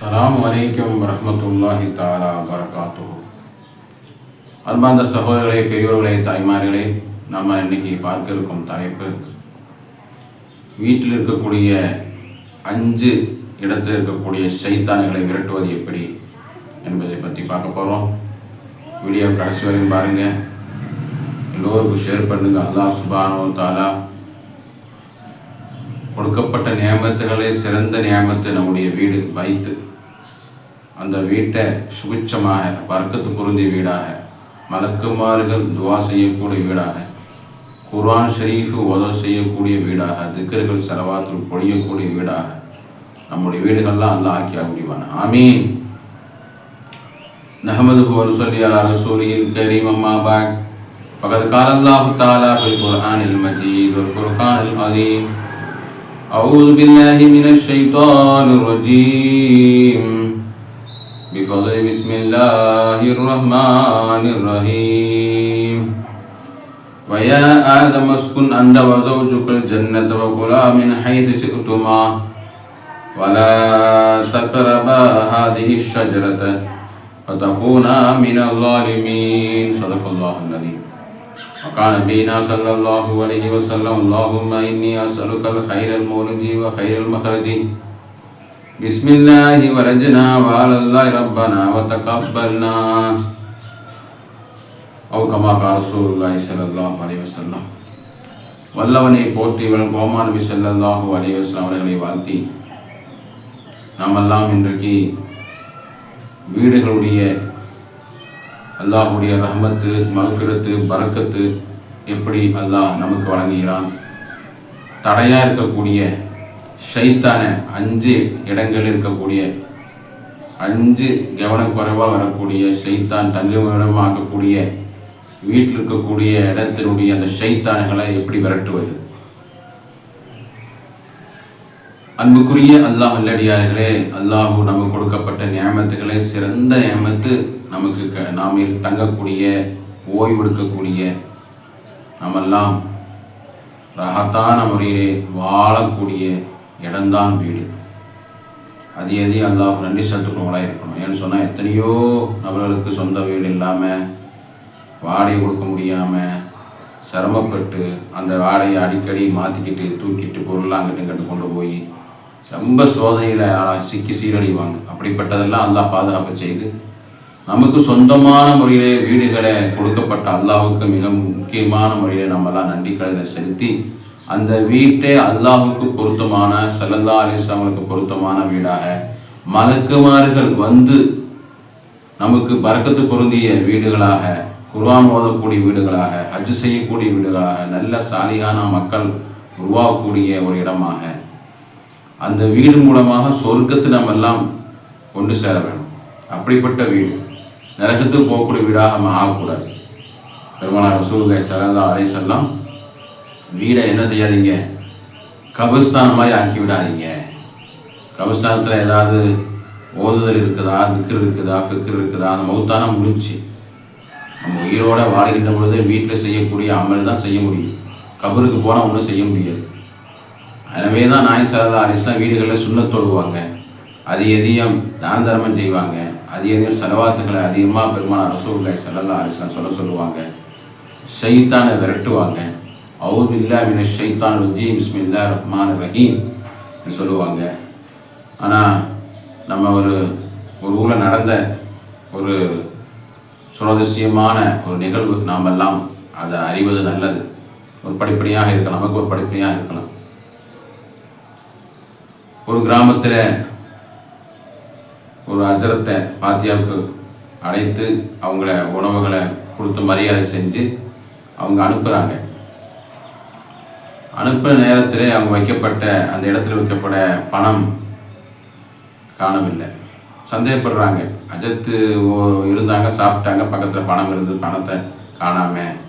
அஸ்ஸலாமு வலைக்கம் வரஹ்மத்துல்லாஹி தாலா வரகாத்து அன்பார்ந்த சகோதரர்களே பெரியோர்களே தாய்மார்களே நம்ம இன்னைக்கு பார்க்க இருக்கும் தலைப்பு வீட்டில் இருக்கக்கூடிய அஞ்சு இடத்தில் இருக்கக்கூடிய சைத்தான்களை விரட்டுவது எப்படி என்பதை பற்றி பார்க்க போகிறோம் வீடியோ கடைசி வரைக்கும் பாருங்கள் எல்லோருக்கும் ஷேர் பண்ணுங்கள் அல்லாஹ் சுபானோ தாலா கொடுக்கப்பட்ட நியமத்துகளே சிறந்த நியமத்து நம்முடைய வீடு வைத்து அந்த வீட்டை சுபிட்சமாக வர்க்கத்து பொருந்திய வீடாக மலக்குமார்கள் துவா செய்யக்கூடிய வீடாக குர்ஆன் ஷரீஃபு உதவ செய்யக்கூடிய வீடாக திக்கர்கள் செலவாத்தில் பொழியக்கூடிய வீடாக நம்முடைய வீடுகள்லாம் அல்லாஹ் ஆக்கி முடிவான ஆமீன் نحمده ونصلي على رسوله الكريم أما بعد فقد قال الله تعالى في القرآن المجيد والفرقان العظيم أعوذ بالله من الشيطان الرجيم بفضل بسم الله الرحمن الرحيم. ويا آدم اسكن أنت وزوجك الجنة وكلا من حيث شئتما. ولا تقربا هذه الشجرة فتكونا من الظالمين. صدق الله العظيم. وقال نبينا صلى الله عليه وسلم اللهم إني أسألك الخير المولج وخير المخرج. بسم الله ولجنا وعلى الله ربنا وتقبلنا أو كما قال رسول الله صلى الله عليه وسلم வல்லவனை போற்றிவன் கோமா நபி ஸல்லல்லாஹு அலைஹி வஸல்லம் அவர்களை வாழ்த்தி நாமெல்லாம் இன்றைக்கு வீடுகளுடைய அல்லாஹுடைய ரஹமத்து மகஃபிரத்து பரக்கத்து எப்படி அல்லாஹ் நமக்கு வழங்குகிறான் தடையாக இருக்கக்கூடிய ஷைத்தான அஞ்சு இடங்களில் இருக்கக்கூடிய அஞ்சு கவனக்குறைவாக வரக்கூடிய ஷைத்தான் தங்குமிடமாக்கக்கூடிய வீட்டில் இருக்கக்கூடிய இடத்தினுடைய அந்த ஷைத்தான்களை எப்படி விரட்டுவது? அன்புக்குரிய அல்லாஹ் நல்லடியார்களே அல்லாஹு நமக்கு கொடுக்கப்பட்ட நியமத்துகளை சிறந்த நியமத்து நமக்கு க நாம் தங்கக்கூடிய ஓய்வெடுக்கக்கூடிய நாமெல்லாம் ரகத்தான முறையிலே வாழக்கூடிய இடம்தான் வீடு. அது எது? அல்லாவுக்கு நன்றி செலுத்துக்கிறவங்களாக இருக்கணும். ஏன்னு சொன்னால் எத்தனையோ நபர்களுக்கு சொந்த வீடு இல்லாமல் வாடகை கொடுக்க முடியாமல் சிரமப்பட்டு அந்த வாடகையை அடிக்கடி மாற்றிக்கிட்டு தூக்கிட்டு பொருள்லாம் அங்கிட்டு இங்கிட்டு கொண்டு போய் ரொம்ப சோதனையில் சிக்கி சீரழிவாங்க. அப்படிப்பட்டதெல்லாம் அல்லா பாதுகாப்பு செய்து நமக்கு சொந்தமான முறையிலே வீடுகளை கொடுக்கப்பட்ட அல்லாவுக்கு மிக முக்கியமான முறையிலே நம்மலாம் நன்றி கடனை செலுத்தி அந்த வீட்டை அல்லாஹுக்கு பொருத்தமான சல்லல்லா அலிஸ்லாமுக்கு பொருத்தமான வீடாக மலக்குமார்கள் வந்து நமக்கு பறக்கத்து பொருந்திய வீடுகளாக குர்வான் ஓதக்கூடிய வீடுகளாக ஹஜ் செய்யக்கூடிய வீடுகளாக நல்ல சாலிகான மக்கள் உருவாகக்கூடிய ஒரு இடமாக அந்த வீடு மூலமாக சொர்க்கத்தை நம்ம எல்லாம் கொண்டு சேர வேண்டும். அப்படிப்பட்ட வீடு நரகத்துக்கு போகக்கூடிய வீடாக நம்ம ஆகக்கூடாது. பெருமானார் ரசூலுல்லாஹி சரந்தா அலை செல்லாம் வீடை என்ன செய்யாதீங்க? கபிஸ்தான் மாதிரி ஆக்கி விடாதீங்க. கபிஸ்தானத்தில் ஏதாவது ஓதுதல் இருக்குதா திக்கர் இருக்குதா ஃபிக்கர் இருக்குதா? அந்த மௌத்தான முடிஞ்சு. நம்ம உயிரோடு வாழ்கின்ற பொழுது வீட்டில் செய்யக்கூடிய அமல் தான் செய்ய முடியும். கபருக்கு போனால் ஒன்றும் செய்ய முடியாது. எனவே தான் நாய் சரதா அலிஸ்லாம் வீடுகளில் சுண்ணத் தொழுவாங்க. அது எதையும் தான தர்மம் செய்வாங்க. அது எதையும் செலவாத்துக்களை அதிகமாக பெருமான ரசூல்லாய் சல்லா அலிஸ்லாம் சொல்ல சொல்லுவாங்க. ஷைத்தானை விரட்டுவாங்க. அவுது இல்லா மின ஷைத்தான் ரஜீம் இஸ்மில்லா ரஹ்மான் ரஹீம் சொல்லுவாங்க. ஆனால் நம்ம ஒரு ஒரு ஊரில் நடந்த ஒரு சுவாரஸ்யமான ஒரு நிகழ்வு நாமெல்லாம் அதை அறிவது நல்லது. ஒரு படிப்படியாக இருக்கலாம் நமக்கு ஒரு படிப்படியாக இருக்கலாம். ஒரு கிராமத்தில் ஒரு அஜரத்தை பாத்தியாவுக்கு அழைத்து அவங்கள உணவுகளை கொடுத்து மரியாதை செஞ்சு அவங்க அனுப்புகிறாங்க அனுப்பின நேரத்தில் அவங்க வைக்கப்பட்ட அந்த இடத்துல வைக்கப்பட பணம் காணவில்லை. சந்தேகப்படுறாங்க. அஜத்து ஓ- இருந்தாங்க சாப்பிட்டாங்க பக்கத்தில் பணம் இருந்து பணத்தை காணாமல்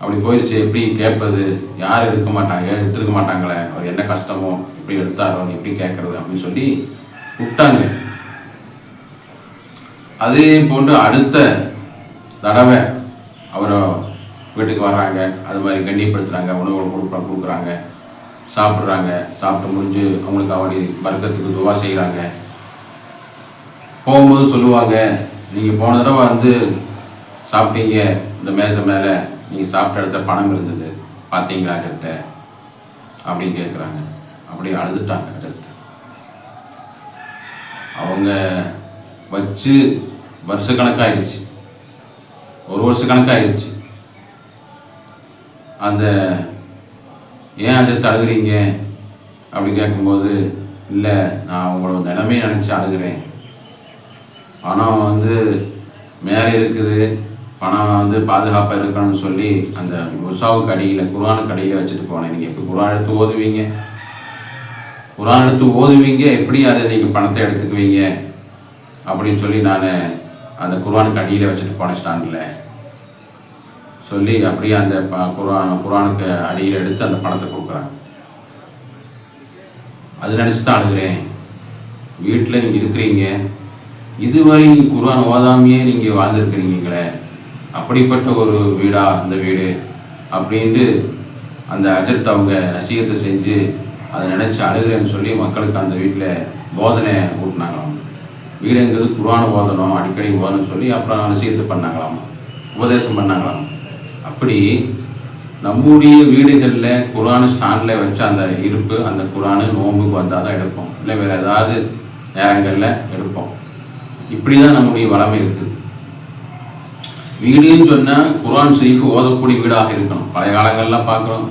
அப்படி போயிடுச்சு எப்படி கேட்பது? யார் எடுக்க மாட்டாங்க? எடுத்துருக்க மாட்டாங்களே? அவர் என்ன கஷ்டமோ எப்படி எடுத்தாரோ எப்படி கேட்கறது? அப்படின்னு சொல்லி விட்டாங்க அதே போன்று அடுத்த தடவை அவரை வீட்டுக்கு வர்றாங்க அது மாதிரி கண்ணியப்படுத்துகிறாங்க உணவுகள் கொடுப்பா கொடுக்குறாங்க. சாப்பிட்றாங்க. சாப்பிட்டு முடிஞ்சு அவங்களுக்கு அவருடைய வர்க்கத்துக்கு துவா செய்கிறாங்க போகும்போது சொல்லுவாங்க நீங்கள் போன தடவை வந்து சாப்பிட்டீங்க. இந்த மேசை மேலே நீங்கள் சாப்பிட்ட இடத்துல பணம் இருந்தது. பார்த்தீங்களா கருத்தை அப்படின்னு கேட்குறாங்க அப்படியே அழுதுட்டாங்க கருத்து அவங்க வச்சு வருஷக்கணக்காயிருச்சு ஒரு வருஷ கணக்காயிருச்சு. அந்த ஏன் அதை தழுகுறீங்க அப்படி கேட்கும்போது இல்லை நான் உங்களோட நிலைமையை நினச்சி அழுகிறேன். பணம் வந்து மேலே இருக்குது. பணம் வந்து பாதுகாப்பாக இருக்கணும்னு சொல்லி அந்த முசாவுக்கு அடியில் குரானுக்கு அடியில் வச்சுட்டு போனேன். நீங்கள் எப்படி குரான் எடுத்து ஓதுவீங்க? குரான் எடுத்து ஓதுவீங்க? எப்படி அதை நீங்கள் பணத்தை எடுத்துக்குவீங்க? அப்படின்னு சொல்லி நான் அந்த குரானுக்கு அடியில் வச்சுட்டு போனேன் ஸ்டாண்டில் சொல்லி அப்படியே அந்த ப- குரான் குரானுக்கு அடியில் எடுத்து அந்த பணத்தை கொடுக்குறாங்க. அது நினச்சி தான் அழுகிறேன். வீட்டில் நீங்கள் இருக்கிறீங்க. இதுவரை நீங்கள் குரான் ஓதாமையே நீங்கள் வாழ்ந்துருக்கிறீங்களே. அப்படிப்பட்ட ஒரு வீடா அந்த வீடு அப்படின்ட்டு அந்த அஜர்த் அவங்க நசீகத்தை செஞ்சு அதை நினச்சி அழுகிறேன்னு சொல்லி மக்களுக்கு அந்த வீட்டில் போதனை ஊட்டினாங்களாம். வீடுங்கிறது குரான் போதனம் அடிக்கடி ஓதணும்னு சொல்லி அப்புறம் நசீகத்தை பண்ணாங்களாம். உபதேசம் பண்ணாங்களாம். அப்படி நம்முடைய வீடுகளில் குரான் ஸ்டாண்டில் வச்ச அந்த இருப்பு அந்த குரானு நோம்புக்கு வந்தால் தான் எடுப்போம். இல்லை வேறு ஏதாவது நேரங்களில் எடுப்போம். இப்படி தான் நம்முடைய வளமை இருக்குது வீடுன்னு சொன்னால் குரான் செய்து ஓதக்கூடிய வீடாக இருக்கணும். பழைய காலங்கள்லாம் பார்க்குறோம்.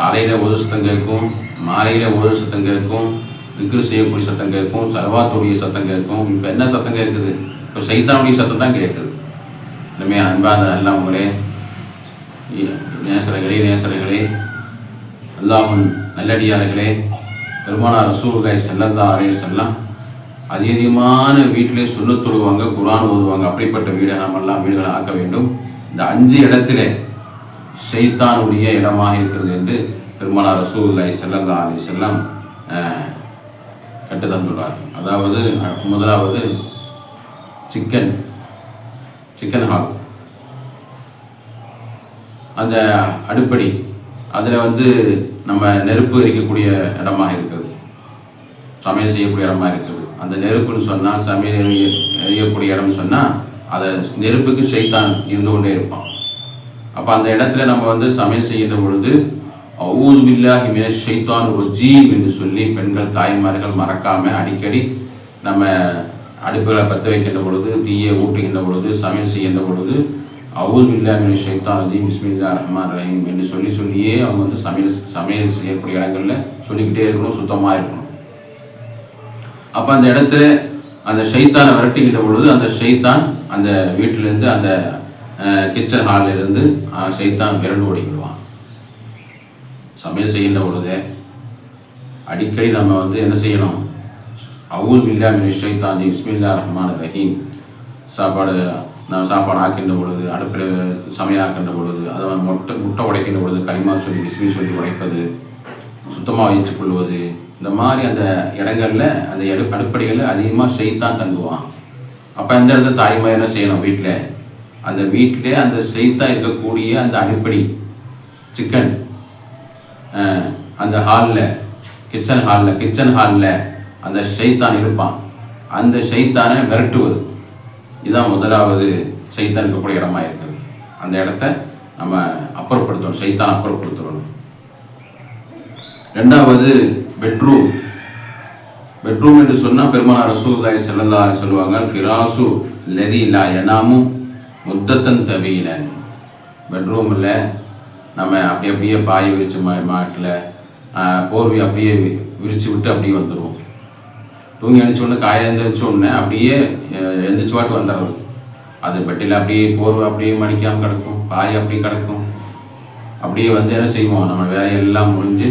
காலையில் ஒரு சத்தம் கேட்கும் மாலையில் ஒரு சத்தம் கேட்கும் திக்ரு செய்யக்கூடிய சத்தம் கேட்கும் சர்வாத்துடைய சத்தம் கேட்கும். இப்போ என்ன சத்தம் கேட்குது? இப்போ சைத்தானுடைய சத்தம் தான் கேட்குது. இனிமே அன்பான நல்லவங்களே நேசர்களே நேசர்களே அல்லாஹுன் நல்லடியார்களே பெருமானார் ரசூல்காய் செல்லந்தா அரே செல்லாம் அதிகமான வீட்டிலே சொல்ல தொழுவாங்க குரான் ஓதுவாங்க அப்படிப்பட்ட வீடை நாம் எல்லாம் வீடுகளை ஆக்க வேண்டும். இந்த அஞ்சு இடத்திலே ஷைத்தானுடைய இடமாக இருக்கிறது என்று பெருமானார் ரசூல்லாய் செல்லல்லா அலி செல்லம் கட்டு தந்துள்ளார் அதாவது முதலாவது சிக்கன் சிக்கன் ஹால். அந்த அடுப்படி அதில் வந்து நம்ம நெருப்பு எரிக்கக்கூடிய இடமாக இருக்குது. சமையல் செய்யக்கூடிய இடமா இருக்குது. அந்த நெருப்புன்னு சொன்னால் சமையல் எரிய எரியக்கூடிய இடம்னு சொன்னால் அதை நெருப்புக்கு சைத்தான் இருந்து கொண்டே இருப்பான். அப்போ அந்த இடத்துல நம்ம வந்து சமையல் செய்கின்ற பொழுது அவுது பில்லாஹி மின ஷைத்தான் ரஜீம் என்று சொல்லி பெண்கள் தாய்மார்கள் மறக்காமல் அடிக்கடி நம்ம அடுப்புகளை பற்ற வைக்கின்ற பொழுது தீயை ஊட்டுகின்ற பொழுது சமையல் செய்கின்ற பொழுது அவுது பில்லாஹி மின ஷைத்தான் ரஜீம் பிஸ்மில்லா ரஹ்மான் ரஹீம் என்று சொல்லி சொல்லியே அவங்க வந்து சமையல் சமையல் செய்யக்கூடிய இடங்களில் சொல்லிக்கிட்டே இருக்கணும் சுத்தமாக இருக்கணும். அப்போ அந்த இடத்துல அந்த ஷைத்தானை விரட்டுகின்ற பொழுது அந்த ஷைத்தான் அந்த வீட்டிலேருந்து அந்த கிச்சன் ஹாலில் இருந்து அஹ், ஷைத்தான் விரண்டு ஓடிக்கிடுவான். சமையல் செய்கின்ற பொழுது அடிக்கடி நம்ம வந்து என்ன செய்யணும்? அவுல் பில்லா மின் ஷைத்தான் இஸ்மில்லா ரஹ்மான் ரஹீம் சாப்பாடு நான் சாப்பாடு ஆக்கின்ற பொழுது அடுப்பில் சமையல் ஆக்கின்ற பொழுது அதை முட்டை முட்டை உடைக்கின்ற பொழுது களிமா சொல்லி பிஸ்மி சொல்லி உடைப்பது சுத்தமாக வச்சு கொள்வது இந்த மாதிரி அந்த இடங்களில் அந்த எடு அடுப்படைகளில் அதிகமாக செய்தான் தங்குவான். அப்போ அந்த இடத்துல தாய்மார் என்ன செய்யணும்? வீட்டில் அந்த வீட்டிலே அந்த செய்தா இருக்கக்கூடிய அந்த அடுப்படி சிக்கன் அந்த ஹாலில் கிச்சன் ஹாலில் கிச்சன் ஹாலில் அந்த ஷைத்தான் இருப்பான். அந்த ஷைத்தானை விரட்டுவது இதுதான் முதலாவது சைத்தான் இருக்கக்கூடிய இடமா இருக்குது அந்த இடத்த நம்ம அப்புறப்படுத்தணும் சைத்தான் அப்புறப்படுத்தணும். ரெண்டாவது பெட்ரூம். பெட்ரூம் என்று சொன்னால் பெருமானார் ரசூல்லாய் செல்லல்லா சொல்லுவாங்க ஃபிராசு லதி லா எனாமும் முத்தத்தன் தவீலன். பெட்ரூமில் நம்ம அப்படி அப்படியே பாய் விரிச்ச மா மாட்டில் போர்வை அப்படியே வி- விட்டு அப்படியே வந்துடுவோம் தூங்கி எழுந்திரிச்ச உடனே காய எழுந்திரிச்ச உடனே அப்படியே எழுந்திரிச்சு பாட்டு வந்துடுறது. அது பெட்டியில் அப்படியே போர்வை அப்படியே மடிக்காமல் கிடக்கும் பாய் அப்படியே கிடக்கும். அப்படியே வந்து என்ன செய்வோம்? நம்ம வேலையெல்லாம் முடிஞ்சு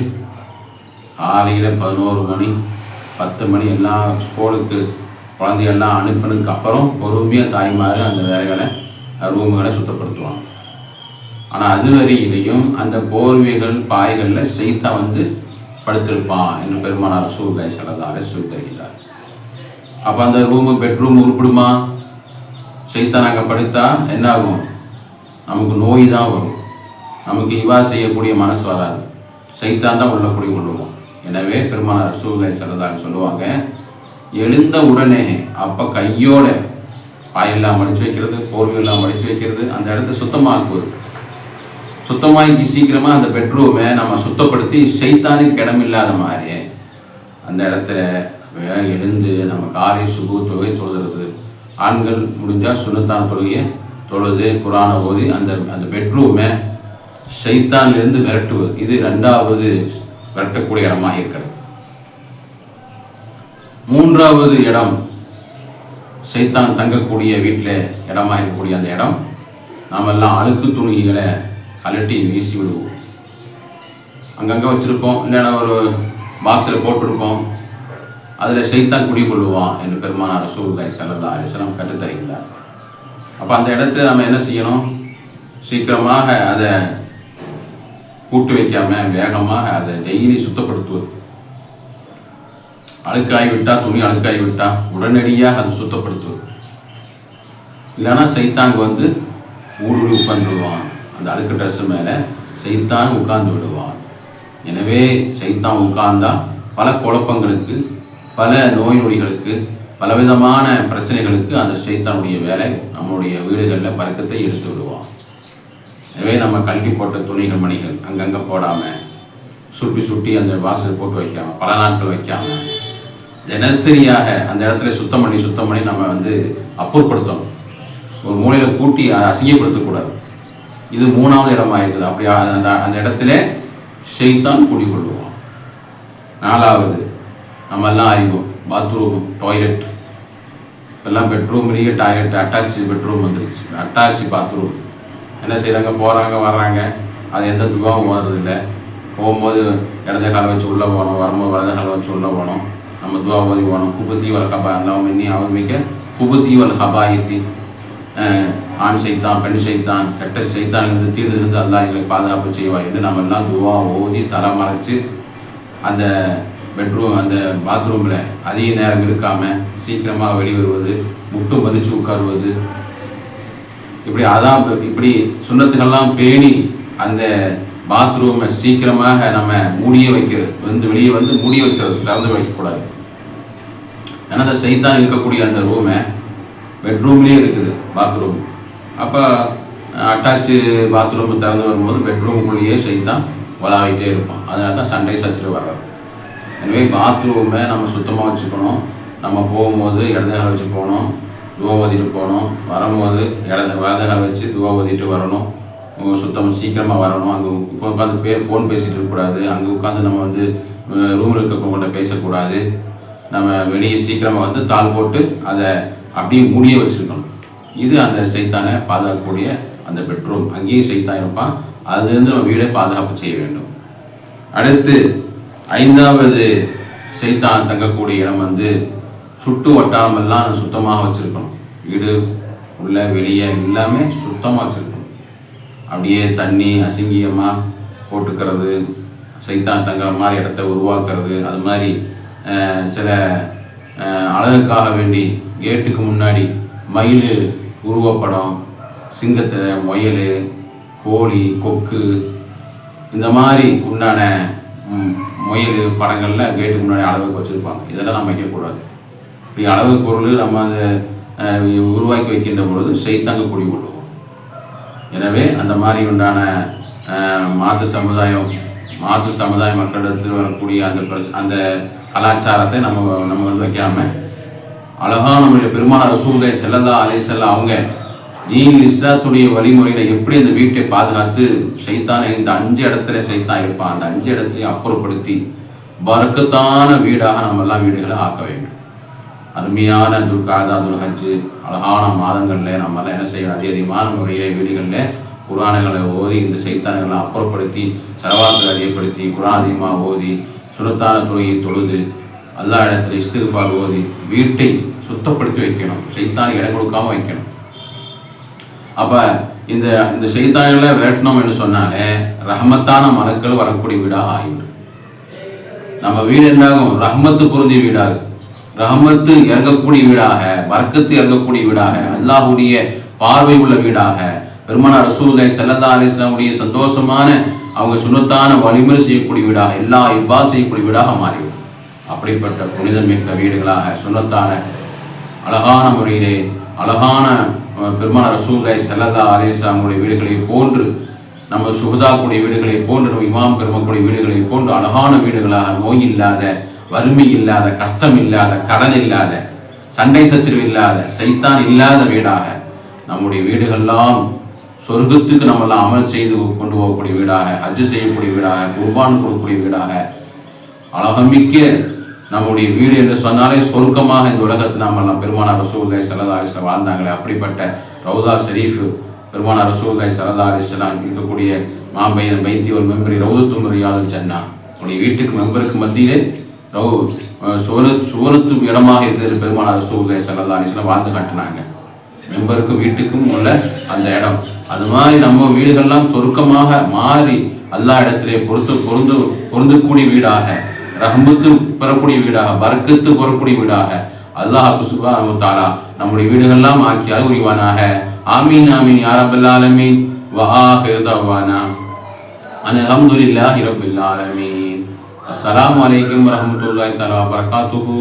காலையில் பதினோரு மணி பத்து மணி எல்லாம் ஸ்கூலுக்கு குழந்தையெல்லாம் அனுப்பினதுக்கு அப்புறம் பொறுமையாக தாய்மார் அந்த வேலைகளை ரூமுகளை சுத்தப்படுத்துவாங்க. ஆனால் அதுவரையிலையும் அந்த போர்வைகள் பாய்களில் செய்தா வந்து படுத்திருப்பான் என்று பெருமானார் சூழ்நிலை செல்லதார சொல்லி தருகிறார் அப்போ அந்த ரூமு பெட்ரூம் உருப்பிடுமா? செய்தான் அங்கே படுத்தா என்ன ஆகும் நமக்கு நோய் தான் வரும். நமக்கு இவா செய்யக்கூடிய மனசு வராது. சைத்தான் தான் உள்ள குடி கொள்ளுவோம். எனவே பெருமானார் சூழ்நிலை சிறந்தாங்க சொல்லுவாங்க எழுந்த உடனே அப்போ கையோட பாயெல்லாம் மடிச்சு வைக்கிறது போர்வையெல்லாம் மடிச்சு வைக்கிறது அந்த இடத்த சுத்தமாக்குவது சுத்தமாக்கி சீக்கிரமாக அந்த பெட்ரூமை நம்ம சுத்தப்படுத்தி சைத்தானுக்கு இடமில்லாத மாதிரி அந்த இடத்துல எழுந்து நம்ம காலை சுபு தொகை தொழுகிறது. ஆண்கள் முடிஞ்சால் சுண்ணத்தான தொழுகையை தொழுது குரானை ஓதி அந்த அந்த பெட்ரூமை சைத்தான்லேருந்து விரட்டுவது. இது ரெண்டாவது விரட்டக்கூடிய இடமாக இருக்கிறது. மூன்றாவது இடம் சைத்தான் தங்கக்கூடிய வீட்டில் இடமா இருக்கக்கூடிய அந்த இடம். நாமெல்லாம் அழுக்கு துணிகளை கலட்டி வீசி விடுவோம். அங்கங்கே வச்சுருப்போம். இல்லைன்னா ஒரு பாக்ஸில் போட்டிருப்போம். அதில் சைத்தான் குடிக்கொள்ளுவான் என்று பெருமானார் ரசூல்லாய் ஸல்லல்லாஹு அலிஸ்லாம் வஸல்லம் கற்றுத்தருகிறார் அப்போ அந்த இடத்துல நம்ம என்ன செய்யணும்? சீக்கிரமாக அதை கூட்டு வைக்காமல் வேகமாக அதை டெய்லி சுத்தப்படுத்துவது. அழுக்காகி விட்டால் துணி அழுக்காகி விட்டால் உடனடியாக அதை சுத்தப்படுத்துவது. இல்லைன்னா சைத்தாங்க வந்து ஊடுருவி உட்கார்ந்து விடுவான் அந்த அழுக்கு ட்ரெஸ் மேலே சைத்தான் உட்கார்ந்து விடுவான். எனவே சைத்தான் உட்கார்ந்தால் பல குழப்பங்களுக்கு பல நோய் நொடிகளுக்கு பலவிதமான பிரச்சனைகளுக்கு அந்த சைத்தானுடைய வேலை நம்மளுடைய வீடுகளில் பறக்கத்தை எடுத்து விடுவான். எனவே நம்ம கல்வி போட்ட துணிகள் மணிகள் அங்கங்கே போடாமல் சுட்டி சுட்டி அந்த வாசல் போட்டு வைக்காம பல நாட்கள் வைக்காம தினசரியாக அந்த இடத்துல சுத்தம் பண்ணி சுத்தம் பண்ணி நம்ம வந்து அப்புறப்படுத்தணும். ஒரு மூலையில் கூட்டி அசிங்கப்படுத்தக்கூடாது. இது மூணாவது இடமாக இருக்குது. அப்படி அந்த அந்த இடத்துல ஷெய்தான் குடிகொள்ளுவான். நாலாவது நம்ம எல்லாம் அறிவோம் பாத்ரூம் டாய்லெட் எல்லாம் பெட்ரூம்லேயே டாய்லெட் அட்டாச் பெட்ரூம் வந்துருச்சு. அட்டாச் பாத்ரூம் என்ன செய்கிறாங்க போகிறாங்க வர்றாங்க. அது எந்த துபாவும் ஓதுறதில்ல போகும்போது இடத காலை வச்சு உள்ளே போகணும் வரும்போது வலத காலை வச்சு உள்ளே போகணும். நம்ம துவா ஓதி போகணும். குபுசி வல் ஹபா எல்லாம் மின்னி அவர் மிக்க குபுசி வல் ஹபாயிசி ஆண் செய்தான் பெண் செய்தான் கெட்ட செய்தான் இருந்து தீர்ந்திருந்து அதெல்லாம் எங்களை பாதுகாப்பு செய்வாய் என்று நம்ம எல்லாம் துவா ஓதி தலை மறைச்சு அந்த பெட்ரூம் அந்த பாத்ரூமில் அதிக நேரம் இருக்காமல் சீக்கிரமாக வெளிவருவது முட்டு மதித்து உட்காருவது. இப்படி அதான் இப்படி சுண்ணத்துக்கெல்லாம் பேணி அந்த பாத்ரூமை சீக்கிரமாக நம்ம மூடிய வைக்கிறது. வந்து வெளியே வந்து மூடிய வச்சிருது திறந்து வைக்கக்கூடாது. ஏன்னா அந்த சைத்தான் இருக்கக்கூடிய அந்த ரூமை பெட்ரூம்லேயே இருக்குது பாத்ரூம் அப்போ அட்டாச்சு பாத்ரூம் திறந்து வரும்போது பெட்ரூமுக்குள்ளேயே சைத்தான் வளாகிட்டே இருப்பான். அதனால தான் சண்டை சச்சில் வர்றது. எனவே பாத்ரூமை நம்ம சுத்தமாக வச்சுக்கணும். நம்ம போகும்போது இடது வச்சு போகணும். துவா ஓதிட்டு போகணும். வரும்போது இடது வலது வச்சு துவா ஓதிட்டு வரணும். சுத்தம் சீக்கிரமாக வரணும். அங்கே இப்போ உட்காந்து பே ஃபோன் பேசிகிட்டு இருக்கக்கூடாது அங்கே உட்காந்து நம்ம வந்து ரூமில் இருக்கிறவங்கள்ட்ட பேசக்கூடாது. நம்ம வெளியே சீக்கிரமாக வந்து தாள் போட்டு அதை அப்படியே மூடியே வச்சுருக்கணும். இது அந்த சைத்தானை பாதுகாக்கக்கூடிய அந்த பெட்ரூம். அங்கேயும் சைத்தான் இருப்பான். அதுலேருந்து நம்ம வீடை பாதுகாப்பு செய்ய வேண்டும். அடுத்து ஐந்தாவது சைத்தான் தங்கக்கூடிய இடம் வந்து சுட்டு வட்டாரமெல்லாம் சுத்தமாக வச்சுருக்கணும். வீடு உள்ள வெளியே எல்லாமே சுத்தமாக வச்சுருக்கணும். அப்படியே தண்ணி அசிங்கியமாக போட்டுக்கிறது சைத்தான் தங்குற மாதிரி இடத்த உருவாக்குறது அது மாதிரி சில அழகுக்காக வேண்டி கேட்டுக்கு முன்னாடி மயில் உருவப்படம் சிங்கத்தை முயல் கோழி கொக்கு இந்த மாதிரி உண்டான முயல் படங்களில் கேட்டுக்கு முன்னாடி அளவுக்கு வச்சுருப்பாங்க. இதெல்லாம் நம்ம வைக்கக்கூடாது. இப்படி அளவு பொருள் நம்ம அதை உருவாக்கி வைக்கின்ற பொழுது செய்தாங்க குடி கொள்ளுவோம். எனவே அந்த மாதிரி உண்டான மாற்று சமுதாயம் மாற்று சமுதாய மக்களிடத்தில் வரக்கூடிய அந்த அந்த கலாச்சாரத்தை நம்ம நம்ம வந்து வைக்காமல் அழகாக நம்முடைய பெருமான ரசூலை செல்லல்லா அலை செல்ல அவங்க தீன் இஸ்லாத்துடைய வழிமுறையில எப்படி அந்த வீட்டை பாதுகாத்து சைத்தானை இந்த அஞ்சு இடத்துல சைத்தான் இருப்பான் அந்த அஞ்சு இடத்துலையும் அப்புறப்படுத்தி பறக்கத்தான வீடாக நம்ம எல்லாம் வீடுகளை ஆக்க வேண்டும். அருமையான துர்காதா துல்ஹஜ்ஜு அழகான மாதங்களில் நம்ம எல்லாம் என்ன செய்யணும்? அதிக அதிகமான முறையிலே வீடுகளில் குரானுகளை ஓதி இந்த சைத்தான்களை அப்புறப்படுத்தி சரவாத்தை அதிகப்படுத்தி குரான் அதிகமாக ஓதி சுனத்தான துறையை தொழுது எல்லா இடத்துல இஸ்திகுபார் ஓதி வீட்டை சுத்தப்படுத்தி வைக்கணும். சைத்தான் இடம் கொடுக்காம வைக்கணும். அப்போ இந்த இந்த செய்தான்களை விரட்டணும் என்று சொன்னாலே ரஹமத்தான மலக்கள் வரக்கூடிய வீடாக ஆகிவிடும் நம்ம வீடு என்னாகும்? ரஹமத்து பொருந்திய வீடாகும். ரஹமத்து இறங்கக்கூடிய வீடாக வர்க்கத்து இறங்கக்கூடிய வீடாக அல்லாஹுடைய பார்வை உள்ள வீடாக பெருமான ரசூலை செல்லல்லா அலிஸ்லாமுடைய சந்தோஷமான அவங்க சுனத்தான வலிமை செய்யக்கூடிய வீடாக எல்லா இப்பா செய்யக்கூடிய வீடாக மாறிவிடும். அப்படிப்பட்ட புனிதமிக்க வீடுகளாக சுனத்தான அழகான முறையிலே அழகான பெருமான பெருமான ரசூலை அலேசா அவங்களுடைய வீடுகளை போன்று நம்ம சுகதாக்குடைய வீடுகளை போன்று நம்ம இமாம் பெருமக்குடைய வீடுகளை போன்று அழகான வீடுகளாக நோய் இல்லாத வறுமை இல்லாத கஷ்டம் இல்லாத கடன் இல்லாத சண்டை சச்சரவு இல்லாத சைத்தான் இல்லாத வீடாக நம்முடைய வீடுகள்லாம் சொர்க்கத்துக்கு நம்மெல்லாம் அமல் செய்து கொண்டு போகக்கூடிய வீடாக ஹஜ்ஜு செய்யக்கூடிய வீடாக குர்பான் கொடுக்கக்கூடிய வீடாக அழகமிக்க நம்முடைய வீடு என்று சொன்னாலே சொருக்கமாக இந்த உலகத்தில் நாம் எல்லாம் பெருமானார் ரசூல்லாய் சல்லா அலிஸ்லாம் வாழ்ந்தாங்களே. அப்படிப்பட்ட ரவுதா ஷரீஃப் பெருமானார் ரசூல்லாய் சல்லா அலிஸ்லாம் இருக்கக்கூடிய மாம்பையன் பைத்தி ஒரு மெம்பரி ரவுதத்து முறையாதல் சென்னா உடைய வீட்டுக்கு மெம்பருக்கு மத்தியிலே ரவு சுவரு சுவரத்து இடமாக இருக்கிறது பெருமானார் ரசூல்லாய் சல்லா அலிஸ்லாம் வாழ்ந்து காட்டினாங்க. மெம்பருக்கும் வீட்டுக்கும் உள்ள அந்த இடம். அது மாதிரி நம்ம வீடுகள்லாம் சொருக்கமாக மாறி எல்லா இடத்திலே பொறுத்து பொருந்து பொருந்தக்கூடிய வீடாக ரஹ்மத்து பெறக்கூடிய வீடாக பரக்கத்து பெறக்கூடிய வீடாக அல்லாஹ் சுபானு தாலா நம்முடைய வீடுகள்லாம் ஆக்கி அறிவுரிவானாக ஆமீன் ஆமீன் யாரபல் ஆலமீன். வஆஹிரு தவானா. அனில் அல்ஹம்துலில்லாஹி ரப்பில் ஆலமீன். அஸ்ஸலாமு அலைக்கும் வரஹ்மத்துல்லாஹி தஆலா வபரகாத்துஹு